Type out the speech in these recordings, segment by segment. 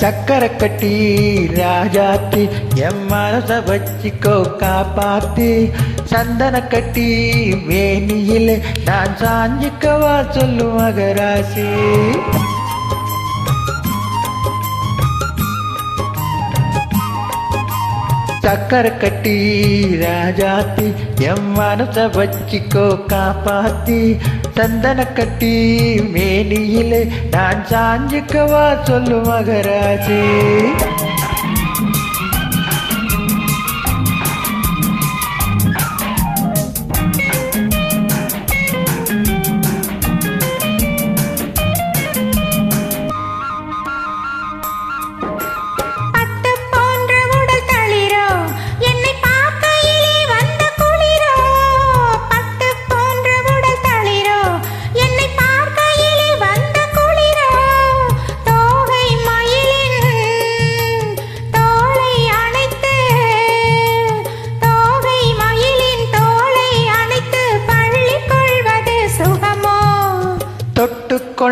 சக்கரை கட்டி ராஜாத்தி என் மனச வச்சுக்கோ காப்பாத்தி. சந்தன கட்டி வேணியிலே நான் சாஞ்சிக்கவா சொல்லு மகராசி. சக்கரை கட்டி ராஜாத்தி எம் மனச வச்சிக்கோ காப்பாத்தி. சந்தன கட்டி மேனியிலே நான் சாஞ்சுக்கவா சொல்லு மகராஜே.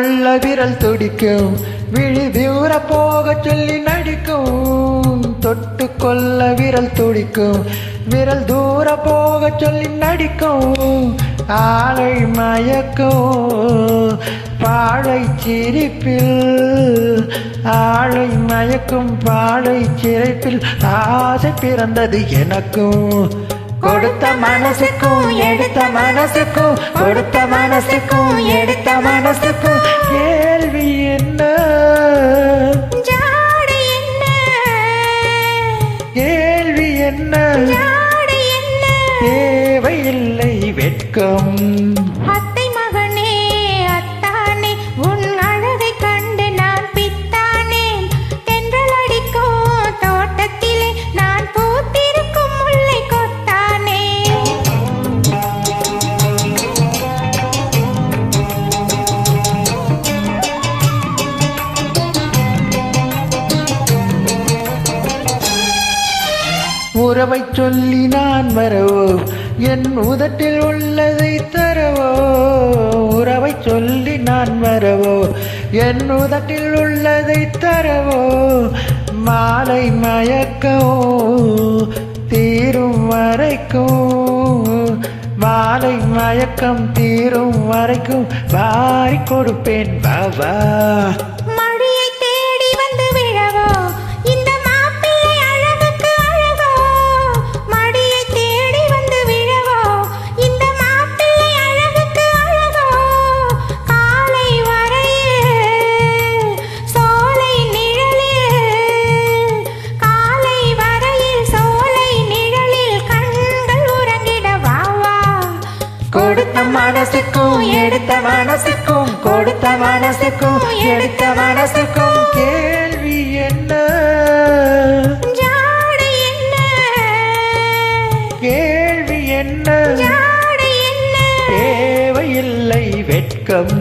தொட்டு விரல் துடிக்கும். விழி தூர போக சொல்லி நடிக்கும். தொட்டு கொள்ள விரல் துடிக்கும். விரல் தூர போக சொல்லி நடிக்கும். ஆளை மயக்கும். பாழை சிரிப்பில் ஆளை மயக்கும். பாழை சிரிப்பில் ஆசை பிறந்தது எனக்கும். கொடுத்த மனசுக்கும் எடுத்த மனசுக்கும் கொடுத்த மனசுக்கும் எடுத்த மனசுக்கும் கேள்வி என்ன? ஜாடை என்ன? கேள்வி என்ன? ஜாடை என்ன? தேவையில்லை வெட்கம். உறவை சொல்லி நான் வரவோ? என் உதட்டில் உள்ளதை தரவோ? உறவை சொல்லி நான் வரவோ? என் உதட்டில் உள்ளதை தரவோ? மாலை மயக்கோ தீரும் வரைக்கும் மாலை மயக்கம் தீரும் வரைக்கும் வாரி கொடுப்பேன் பாபா. கொடுத்த மனசுக்கும் எடுத்த மனசுக்கும் கொடுத்த மனசுக்கும் எடுத்த மனசுக்கும் கேள்வி என்ன? ஜாடை என்ன? கேள்வி என்ன? ஜாடை என்ன? தேவையில்லை வெட்கம்.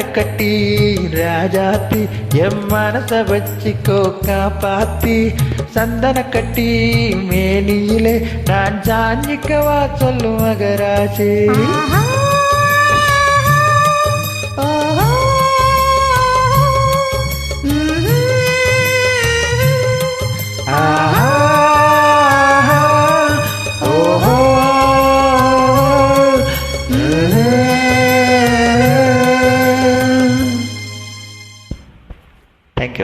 கட்டி ராஜாத்தி என் மனச வச்சுக்கோ காப்பாத்தி. சந்தன கட்டி மேனியிலே நான் சாஞ்சிக்கவா சொல்லும் மகராசி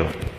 región.